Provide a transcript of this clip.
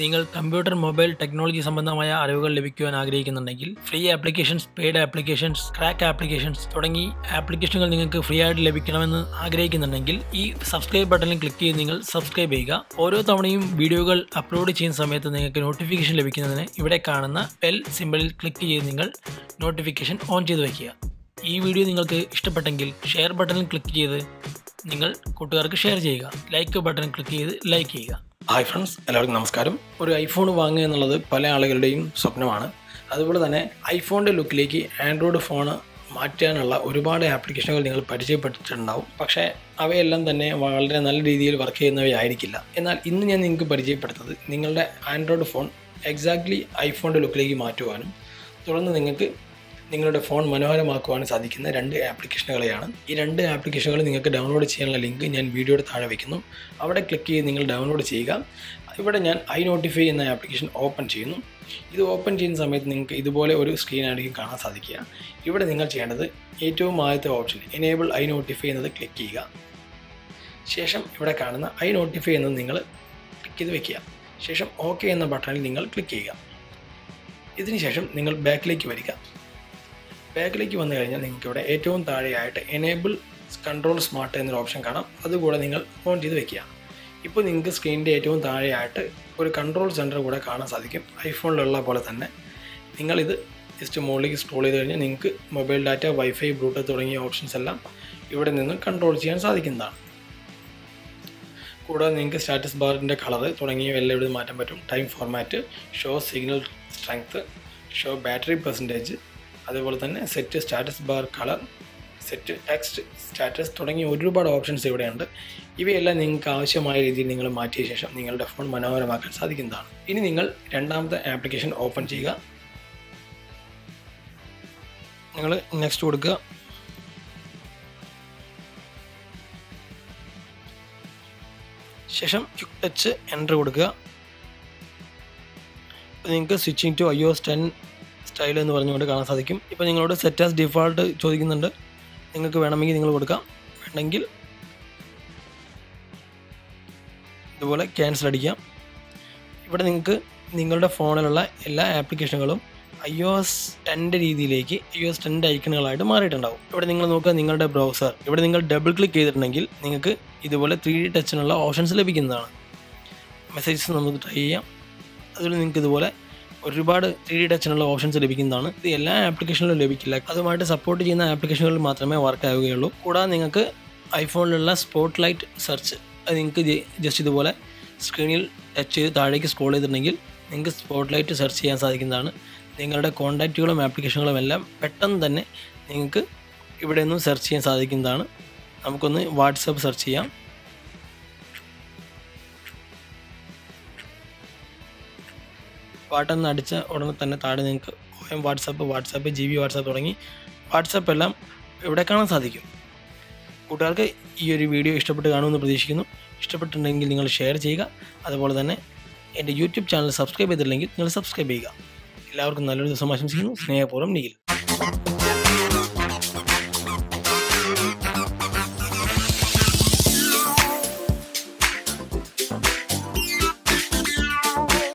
നിങ്ങൾ computer mobile technology സംബന്ധമായ അറിവുകൾ ലഭിക്കുവാൻ ആഗ്രഹിക്കുന്നുണ്ടെങ്കിൽ free applications paid applications crack applications തുടങ്ങി ആപ്ലിക്കേഷനുകൾ നിങ്ങൾക്ക് ഫ്രീ ആയിട്ട് ലഭിക്കണമെന്ന് ആഗ്രഹിക്കുന്നുണ്ടെങ്കിൽ ഈ സബ്സ്ക്രൈബ് ബട്ടണിൽ ക്ലിക്ക് ചെയ്ത് നിങ്ങൾ സബ്സ്ക്രൈബ് ചെയ്യുക. ഓരോ തവണയും വീഡിയോകൾ അപ്ലോഡ് ചെയ്യുന്ന സമയത്ത് നിങ്ങൾക്ക് നോട്ടിഫിക്കേഷൻ ലഭിക്കുന്നതിന് ഇവിടെ കാണുന്ന ബെൽ സിമ്പിളിൽ ക്ലിക്ക് ചെയ്ത് നിങ്ങൾ നോട്ടിഫിക്കേഷൻ ഓൺ ചെയ്ത് വയ്ക്കുക. ഈ വീഡിയോ നിങ്ങൾക്ക് ഇഷ്ടപ്പെട്ടെങ്കിൽ ഷെയർ ബട്ടണിൽ ക്ലിക്ക് ചെയ്ത് നിങ്ങൾ കൂട്ടുകാർക്ക് ഷെയർ ചെയ്യുക. ലൈക്ക് ബട്ടൺ ക്ലിക്ക് ചെയ്ത് ലൈക്ക് ചെയ്യുക. ഹായ് ഫ്രണ്ട്സ് എല്ലാവർക്കും നമസ്കാരം. ഒരു ഐഫോൺ വാങ്ങുക എന്നുള്ളത് പല ആളുകളുടെയും സ്വപ്നമാണ്. അതുപോലെ തന്നെ ഐഫോണിന്റെ ലുക്കിലേക്ക് ആൻഡ്രോയിഡ് ഫോണ് മാറ്റാനുള്ള ഒരുപാട് ആപ്ലിക്കേഷനുകൾ നിങ്ങൾ പരിചയപ്പെട്ടിട്ടുണ്ടാവും. പക്ഷേ അവയെല്ലാം തന്നെ വളരെ നല്ല രീതിയിൽ വർക്ക് ചെയ്യുന്നവയായിരിക്കില്ല. എന്നാൽ ഇന്ന് ഞാൻ നിങ്ങൾക്ക് പരിചയപ്പെടുത്തുന്നത് നിങ്ങളുടെ ആൻഡ്രോയിഡ് ഫോൺ എക്സാക്ട്ലി ഐഫോണിന്റെ ലുക്കിലേക്ക് മാറ്റുവാനും തുടർന്ന് നിങ്ങൾക്ക് നിങ്ങളുടെ ഫോൺ മനോഹരമാക്കുവാനും സാധിക്കുന്ന രണ്ട് ആപ്ലിക്കേഷനുകളെയാണ്. ഈ രണ്ട് ആപ്ലിക്കേഷനുകൾ നിങ്ങൾക്ക് ഡൗൺലോഡ് ചെയ്യാനുള്ള ലിങ്ക് ഞാൻ വീഡിയോയുടെ താഴെ വയ്ക്കുന്നു അവിടെ ക്ലിക്ക് ചെയ്ത് നിങ്ങൾ ഡൗൺലോഡ് ചെയ്യുക. ഇവിടെ ഞാൻ ഐ നോട്ടിഫൈ എന്ന ആപ്ലിക്കേഷൻ ഓപ്പൺ ചെയ്യുന്നു. ഇത് ഓപ്പൺ ചെയ്യുന്ന സമയത്ത് നിങ്ങൾക്ക് ഇതുപോലെ ഒരു സ്ക്രീനായിരിക്കും കാണാൻ സാധിക്കുക. ഇവിടെ നിങ്ങൾ ചെയ്യേണ്ടത് ഏറ്റവും ആദ്യത്തെ ഓപ്ഷൻ എനേബിൾ ഐ നോട്ടിഫൈ എന്നത് ക്ലിക്ക് ചെയ്യുക. ശേഷം ഇവിടെ കാണുന്ന ഐ നോട്ടിഫൈ എന്നത് നിങ്ങൾ ക്ലിക്ക് ചെയ്ത് വെക്കുക. ശേഷം ഓക്കെ എന്ന ബട്ടണിൽ നിങ്ങൾ ക്ലിക്ക് ചെയ്യുക. ഇതിനുശേഷം നിങ്ങൾ ബാക്കിലേക്ക് വരിക. ബാക്കിലേക്ക് വന്നു കഴിഞ്ഞാൽ നിങ്ങൾക്ക് ഇവിടെ ഏറ്റവും താഴെയായിട്ട് എനേബിൾ കൺട്രോൾ സ്മാർട്ട് എന്നൊരു ഓപ്ഷൻ കാണാം. അതുകൂടെ നിങ്ങൾ ഓൺ ചെയ്ത് വെക്കുക. ഇപ്പോൾ നിങ്ങൾക്ക് സ്ക്രീനിന്റെ ഏറ്റവും താഴെയായിട്ട് ഒരു കൺട്രോൾ സെന്റർ കൂടെ കാണാൻ സാധിക്കും. ഐഫോണിലുള്ള പോലെ തന്നെ. നിങ്ങളിത് ജസ്റ്റ് മുകളിലേക്ക് സ്ക്രോൾ ചെയ്ത് കഴിഞ്ഞാൽ നിങ്ങൾക്ക് മൊബൈൽ ഡാറ്റ വൈഫൈ ബ്ലൂടൂത്ത് തുടങ്ങിയ ഓപ്ഷൻസ് എല്ലാം ഇവിടെ നിന്നും കൺട്രോൾ ചെയ്യാൻ സാധിക്കുന്നതാണ്. കൂടാതെ നിങ്ങൾക്ക് സ്റ്റാറ്റസ് ബാറിന്റെ കളർ തുടങ്ങിയ എല്ലാം ഇവിടെ മാറ്റാൻ പറ്റും. Time format show signal strength show battery percentage അതുപോലെ തന്നെ set status bar colour set text status തുടങ്ങിയ ഒരുപാട് ഓപ്ഷൻസ് ഇവിടെയുണ്ട്. ഇവയെല്ലാം നിങ്ങൾക്ക് ആവശ്യമായ രീതിയിൽ നിങ്ങൾ മാറ്റിയ ശേഷം നിങ്ങളുടെ ഫോൺ മനോഹരമാക്കാൻ സാധിക്കുന്നതാണ്. ഇനി നിങ്ങൾ രണ്ടാമത്തെ ആപ്ലിക്കേഷൻ ഓപ്പൺ ചെയ്യുക. നിങ്ങൾ നെക്സ്റ്റ് കൊടുക്കുക. ശേഷം ക്വിക്ക് ടച്ച് എന്റർ കൊടുക്കുക. നിങ്ങൾക്ക് switching to I O S ten style എന്ന് പറഞ്ഞുകൊണ്ട് കാണാൻ സാധിക്കും. ഇപ്പോൾ നിങ്ങളോട് സെറ്റ് ആസ് ഡിഫോൾട്ട് ചോദിക്കുന്നുണ്ട്. നിങ്ങൾക്ക് വേണമെങ്കിൽ നിങ്ങൾ കൊടുക്കാം. വേണമെങ്കിൽ ഇതുപോലെ ക്യാൻസൽ അടിക്കാം. ഇവിടെ നിങ്ങൾക്ക് നിങ്ങളുടെ ഫോണിലുള്ള എല്ലാ ആപ്ലിക്കേഷനുകളും ഐ ഒ എസ് ടെന്റെ രീതിയിലേക്ക് ഐ ഒ എസ് ടെന്റെ ഐക്കണുകളായിട്ട് മാറിയിട്ടുണ്ടാവും. ഇവിടെ നിങ്ങൾ നോക്കുക നിങ്ങളുടെ ബ്രൗസർ ഇവിടെ നിങ്ങൾ ഡബിൾ ക്ലിക്ക് ചെയ്തിട്ടുണ്ടെങ്കിൽ നിങ്ങൾക്ക് ഇതുപോലെ ത്രീ ഡി ടച്ചിനുള്ള ഓപ്ഷൻസ് ലഭിക്കുന്നതാണ്. മെസ്സേജസ് നമുക്ക് ട്രൈ ചെയ്യാം. അതുപോലെ നിങ്ങൾക്ക് ഇതുപോലെ ഒരുപാട് ത്രീ ഡി ടച്ചിനുള്ള ഓപ്ഷൻസ് ലഭിക്കുന്നതാണ്. ഇത് എല്ലാ ആപ്ലിക്കേഷനിലും ലഭിക്കില്ല. അതുമായിട്ട് സപ്പോർട്ട് ചെയ്യുന്ന ആപ്ലിക്കേഷനുകളിൽ മാത്രമേ വർക്ക് ആവുകയുള്ളൂ. കൂടാതെ നിങ്ങൾക്ക് ഐഫോണിലുള്ള സ്പോട്ട് ലൈറ്റ് സെർച്ച് അത് നിങ്ങൾക്ക് ജസ്റ്റ് ഇതുപോലെ സ്ക്രീനിൽ ടച്ച് ചെയ്ത് താഴേക്ക് സ്ക്രോൾ ചെയ്തിട്ടുണ്ടെങ്കിൽ നിങ്ങൾക്ക് സ്പോട്ട് ലൈറ്റ് സെർച്ച് ചെയ്യാൻ സാധിക്കുന്നതാണ്. നിങ്ങളുടെ കോൺടാക്റ്റുകളും ആപ്ലിക്കേഷനുകളും എല്ലാം പെട്ടെന്ന് തന്നെ നിങ്ങൾക്ക് ഇവിടെ നിന്നും സെർച്ച് ചെയ്യാൻ സാധിക്കുന്നതാണ്. നമുക്കൊന്ന് വാട്സപ്പ് സെർച്ച് ചെയ്യാം. ബട്ടൺ അടിച്ച ഉടനെ തന്നെ താഴെ നിങ്ങൾക്ക് O M WhatsApp WhatsApp G B WhatsApp തുടങ്ങി വാട്സപ്പ് എല്ലാം ഇവിടെ കാണാൻ സാധിക്കും. കൂട്ടുകാർക്ക് ഈ ഒരു വീഡിയോ ഇഷ്ടപ്പെട്ട് കാണുമെന്ന് പ്രതീക്ഷിക്കുന്നു. ഇഷ്ടപ്പെട്ടിട്ടുണ്ടെങ്കിൽ നിങ്ങൾ ഷെയർ ചെയ്യുക. അതുപോലെ തന്നെ എന്റെ യൂട്യൂബ് ചാനൽ സബ്സ്ക്രൈബ് ചെയ്തിട്ടില്ലെങ്കിൽ നിങ്ങൾ സബ്സ്ക്രൈബ് ചെയ്യുക. എല്ലാവർക്കും നല്ലൊരു ദിവസം ആശംസിക്കുന്നു. സ്നേഹപൂർവം നീൽ